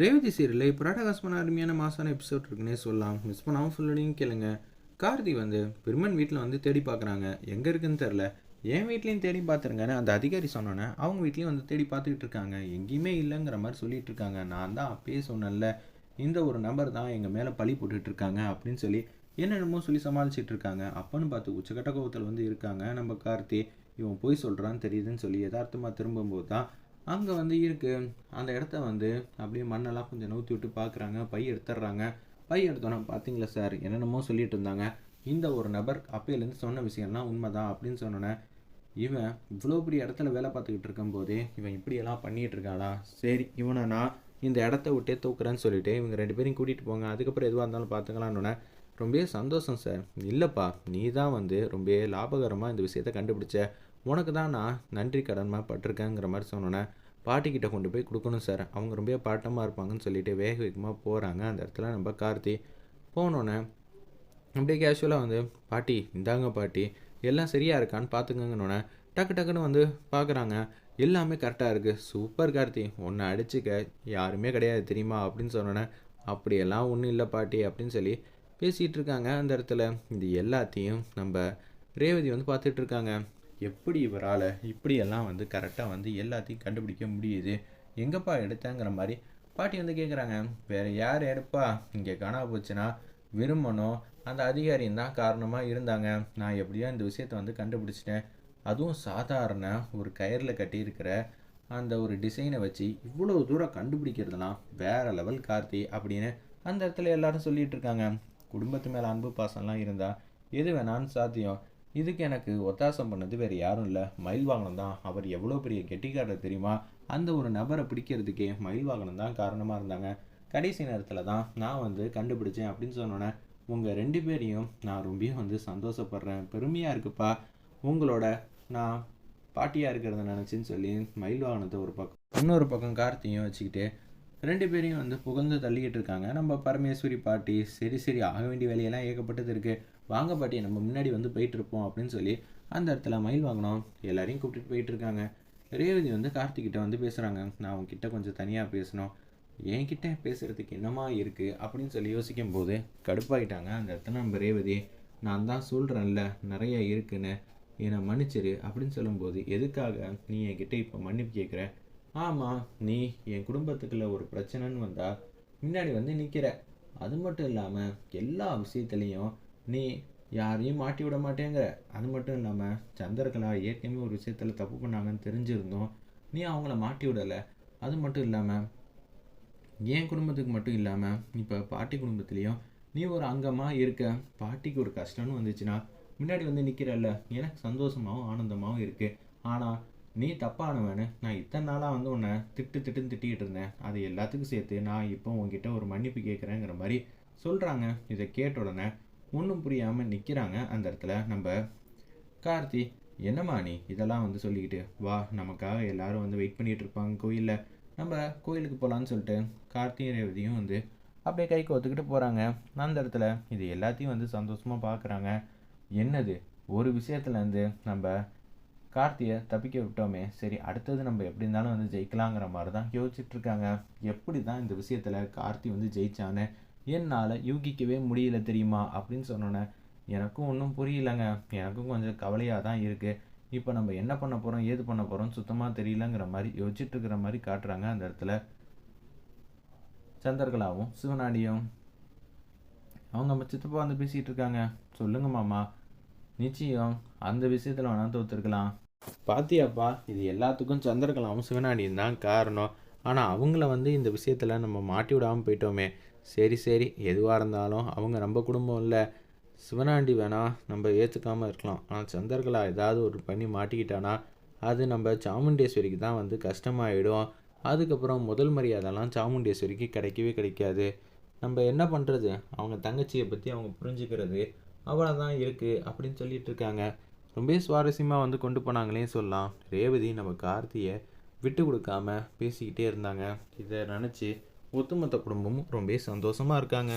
ரேவதி சீரியலில் இப்போ ராடகாஸ்மான அருமையான மாசான எபிசோட் இருக்குன்னே சொல்லலாம். மிஸ் பண்ணாமல் ஃபுல்லடியும் கேளுங்க. கார்த்தி வந்து பெருமன் வீட்டில் வந்து தேடி பார்க்குறாங்க எங்கே இருக்குன்னு தெரில என் வீட்லேயும் தேடி பார்த்துருங்கன்னு அந்த அதிகாரி சொன்னோன்னே அவங்க வீட்லேயும் வந்து தேடி பார்த்துக்கிட்டு இருக்காங்க. எங்கேயுமே இல்லைங்கிற மாதிரி சொல்லிட்டு இருக்காங்க. நான் தான் அப்பயே சொன்னேன்ல இந்த ஒரு நம்பர் தான் எங்கள் மேலே பழி போட்டுட்டு இருக்காங்க அப்படின்னு சொல்லி என்னென்னமோ சொல்லி சமாளிச்சிட்டு இருக்காங்க. அப்பன்னு பார்த்து உச்சக்கட்ட கோவத்தில் வந்து இருக்காங்க நம்ம கார்த்தி. இவன் போய் சொல்கிறான்னு தெரியுதுன்னு சொல்லி யதார்த்தமாக திரும்பும்போது தான் அங்கே வந்து இருக்கு. அந்த இடத்த வந்து அப்படியே மண்ணெல்லாம் கொஞ்சம் நவுத்தி விட்டு பார்க்குறாங்க பை எடுத்துடுறாங்க. பை எடுத்தோன்னா பார்த்தீங்களா சார்? என்னென்னமோ சொல்லிட்டு இருந்தாங்க. இந்த ஒரு நபர் அப்பையிலேருந்து சொன்ன விஷயம்லாம் உண்மைதான் அப்படின்னு சொன்னோன்னே இவன் இவ்வளோ பெரிய இடத்துல வேலை பார்த்துக்கிட்டு இருக்கும்போதே இவன் இப்படியெல்லாம் பண்ணிகிட்டு இருக்காளா? சரி இவனை நான் இந்த இடத்த விட்டே தூக்குறேன்னு சொல்லிட்டு இவங்க ரெண்டு பேரையும் கூட்டிகிட்டு போங்க. அதுக்கப்புறம் எதுவாக இருந்தாலும் பார்த்துக்கலான்னு ரொம்ப சந்தோஷம் சார். இல்லைப்பா நீ தான் வந்து ரொம்ப லாபகரமாக இந்த விஷயத்த கண்டுபிடிச்ச உனக்கு தான் நான் நன்றி கடன்மாக பட்டிருக்கேங்கிற மாதிரி சொன்னோன்னே பாட்டிக்கிட்ட கொண்டு போய் கொடுக்கணும் சார். அவங்க ரொம்ப பாட்டமாக இருப்பாங்கன்னு சொல்லிட்டு வேக வேகமாக போகிறாங்க அந்த இடத்துல நம்ம கார்த்தி. போனோன்னே அப்படியே கேஷுவலாக வந்து பாட்டி இந்தாங்க பாட்டி எல்லாம் சரியாக இருக்கான்னு பார்த்துக்கங்கன்னொன்னே டக்கு டக்குன்னு வந்து பார்க்குறாங்க எல்லாமே கரெக்டாக இருக்குது சூப்பர் கார்த்தி ஒன்று அடிச்சுக்க யாருமே கிடையாது தெரியுமா? அப்படின்னு சொன்னோன்னே அப்படியெல்லாம் ஒன்றும் இல்லை பாட்டி அப்படின்னு சொல்லி பேசிகிட்டு இருக்காங்க அந்த இடத்துல. இது எல்லாத்தையும் நம்ம ரேவதி வந்து பார்த்துட்ருக்காங்க எப்படி இவரால் இப்படியெல்லாம் வந்து கரெக்டாக வந்து எல்லாத்தையும் கண்டுபிடிக்க முடியுது? எங்கப்பா எடுத்தேங்கிற மாதிரி பாட்டி வந்து கேட்குறாங்க வேறு யார் எடுப்பா? இங்கே காணா போச்சுன்னா விரும்பணும் அந்த அதிகாரியும் தான் காரணமாக இருந்தாங்க. நான் எப்படியோ இந்த விஷயத்தை வந்து கண்டுபிடிச்சிட்டேன். அதுவும் சாதாரண ஒரு கயிறில் கட்டியிருக்கிற அந்த ஒரு டிசைனை வச்சு இவ்வளோ தூரம் கண்டுபிடிக்கிறதுலாம் வேற லெவல் கார்த்தி அப்படின்னு அந்த இடத்துல எல்லாரும் சொல்லிகிட்டு இருக்காங்க. குடும்பத்து மேலே அன்பு பாசம்லாம் இருந்தால் எது வேணாலும் சாத்தியம். இதுக்கு எனக்கு ஒத்தாசம் பண்ணது வேறு யாரும் இல்லை. மயில் வாகனம் தான். அவர் எவ்வளோ பெரிய கெட்டிக்காரர் தெரியுமா? அந்த ஒரு நபரை பிடிக்கிறதுக்கே மயில் வாகனம் தான் காரணமாக இருந்தாங்க. கடைசி நேரத்தில் தான் நான் வந்து கண்டுபிடிச்சேன் அப்படின்னு சொன்னோன்னே உங்கள் ரெண்டு பேரையும் நான் ரொம்பவும் வந்து சந்தோஷப்படுறேன். பெருமையாக இருக்குப்பா. உங்களோட நான் பாட்டியாக இருக்கிறத நினச்சின்னு சொல்லி மயில் வாகனத்தை ஒரு பக்கம் இன்னொரு பக்கம் கார்த்தியும் வச்சுக்கிட்டு ரெண்டு பேரையும் வந்து புகழ்ந்து தள்ளிக்கிட்டு இருக்காங்க. நம்ம பரமேஸ்வரி பாட்டி சரி சரி ஆக வேண்டிய வேலையெல்லாம் ஏகப்பட்டது இருக்குது வாங்க பாட்டி நம்ம முன்னாடி வந்து போயிட்டு இருப்போம் அப்படின்னு சொல்லி அந்த இடத்துல மயில் வாங்கினோம். எல்லாரையும் கூப்பிட்டுட்டு போயிட்டுருக்காங்க. ரேவதி வந்து கார்த்திகிட்ட வந்து பேசுகிறாங்க நான் உங்ககிட்ட கொஞ்சம் தனியாக பேசணும். என்கிட்ட பேசுகிறதுக்கு என்னமா இருக்குது அப்படின்னு சொல்லி யோசிக்கும் போது கடுப்பாயிட்டாங்க அந்த இடத்துல நம்ம ரேவதி. நான் தான் சொல்கிறேன்ல நிறைய இருக்குன்னு. என்னை மன்னிச்சிரு அப்படின்னு சொல்லும்போது எதுக்காக நீ என்கிட்ட இப்போ மன்னிப்பு கேட்குற ஆமாம் நீ என் குடும்பத்துக்குள்ள ஒரு பிரச்சனைன்னு வந்தால் முன்னாடி வந்து நிற்கிற அது மட்டும் இல்லாமல் எல்லா விஷயத்துலேயும் நீ யாரையும் மாட்டி விட மாட்டேங்கிற. அது மட்டும் இல்லாமல் சந்திரகலா ஏற்கனவே ஒரு விஷயத்தில் தப்பு பண்ணாங்கன்னு தெரிஞ்சிருந்தோம் நீ அவங்கள மாட்டி விடலை. அது மட்டும் இல்லாமல் என் குடும்பத்துக்கு மட்டும் இல்லாமல் இப்போ பாட்டி குடும்பத்துலேயும் நீ ஒரு அங்கமாக இருக்க. பாட்டிக்கு ஒரு கஷ்டம்னு வந்துச்சுன்னா முன்னாடி வந்து நிற்கிறல்ல எனக்கு சந்தோஷமாகவும் ஆனந்தமாகவும் இருக்குது ஆனால் நீ தப்பானவனு நான் இத்தனை நாளாக வந்து உன்னை திட்டு திட்டுன்னு திட்டிகிட்டு இருந்தேன். அது எல்லாத்துக்கும் சேர்த்து நான் இப்போ உங்ககிட்ட ஒரு மன்னிப்பு கேட்குறேங்கிற மாதிரி சொல்கிறாங்க இதை கேட்ட உடனே ஒன்றும் புரியாமல் நிற்கிறாங்க அந்த இடத்துல. நம்ம கார்த்தி என்னம்மா நீ இதெல்லாம் வந்து சொல்லிக்கிட்டு? வா நமக்காக எல்லாரும் வந்து வெயிட் பண்ணிகிட்டு இருப்பாங்க கோயிலில். நம்ம கோயிலுக்கு போகலான்னு சொல்லிட்டு. கார்த்திகை ரேவதியும் வந்து அப்படியே கை கோத்துக்கிட்டு போகிறாங்க அந்த இடத்துல இது எல்லாத்தையும் வந்து சந்தோஷமாக பார்க்குறாங்க என்னது? ஒரு விஷயத்துலேருந்து நம்ம கார்த்தியை தப்பிக்க விட்டோமே. சரி அடுத்தது நம்ம எப்படி இருந்தாலும் வந்து ஜெயிக்கலாங்கிற மாதிரி தான் யோசிச்சுட்டு இருக்காங்க. எப்படி தான் இந்த விஷயத்தில் கார்த்தி வந்து ஜெயிச்சான்னு என்னால் யூகிக்கவே முடியல தெரியுமா? அப்படின்னு சொன்னோன்னே எனக்கும் ஒன்றும் புரியலங்க. எனக்கும் கொஞ்சம் கவலையாக தான் இருக்குது இப்போ நம்ம என்ன பண்ண போகிறோம் ஏது பண்ண போகிறோம் சுத்தமாக தெரியலங்கிற மாதிரி யோசிச்சுட்டு இருக்கிற மாதிரி காட்டுறாங்க அந்த இடத்துல சந்தர்களாவும் சிவனாடியும். அவங்க நம்ம சித்தப்பா வந்து பேசிகிட்டு இருக்காங்க. சொல்லுங்க மாமா. நிச்சயம் அந்த விஷயத்தில் வேணால் தோத்துருக்கலாம். பாத்தியாப்பா இது எல்லாத்துக்கும் சந்திரகலாவும் சிவனாடியும் தான் காரணம். ஆனால் அவங்கள வந்து இந்த விஷயத்தில் நம்ம மாட்டி விடாமல் போயிட்டோமே. சரி சரி. எதுவாக இருந்தாலும் அவங்க நம்ம குடும்பம் இல்லை. சிவனாண்டி வேணால் நம்ம ஏற்றுக்காமல் இருக்கலாம். ஆனால் சந்திரகலா ஏதாவது ஒரு பண்ணி மாட்டிக்கிட்டானா அது நம்ம சாமுண்டேஸ்வரிக்கு தான் வந்து கஷ்டமாயிடும். அதுக்கப்புறம் முதல் மரியாதைலாம் சாமுண்டேஸ்வரிக்கு கிடைக்கவே கிடைக்காது. நம்ம என்ன பண்ணுறது அவங்க தங்கச்சியை பற்றி அவங்க புரிஞ்சுக்கிறது அவ்வளோதான் இருக்குது அப்படின்னு சொல்லிட்டு இருக்காங்க. ரொம்ப சுவாரஸ்யமாக வந்து கொண்டு போனாங்களே சொல்லலாம். ரேவதி நம்ம கார்த்தியை விட்டு கொடுக்காம பேசிக்கிட்டே இருந்தாங்க. இதை நினச்சி ஒட்டுமொத்த குடும்பமும் ரொம்ப சந்தோஷமாக இருக்காங்க.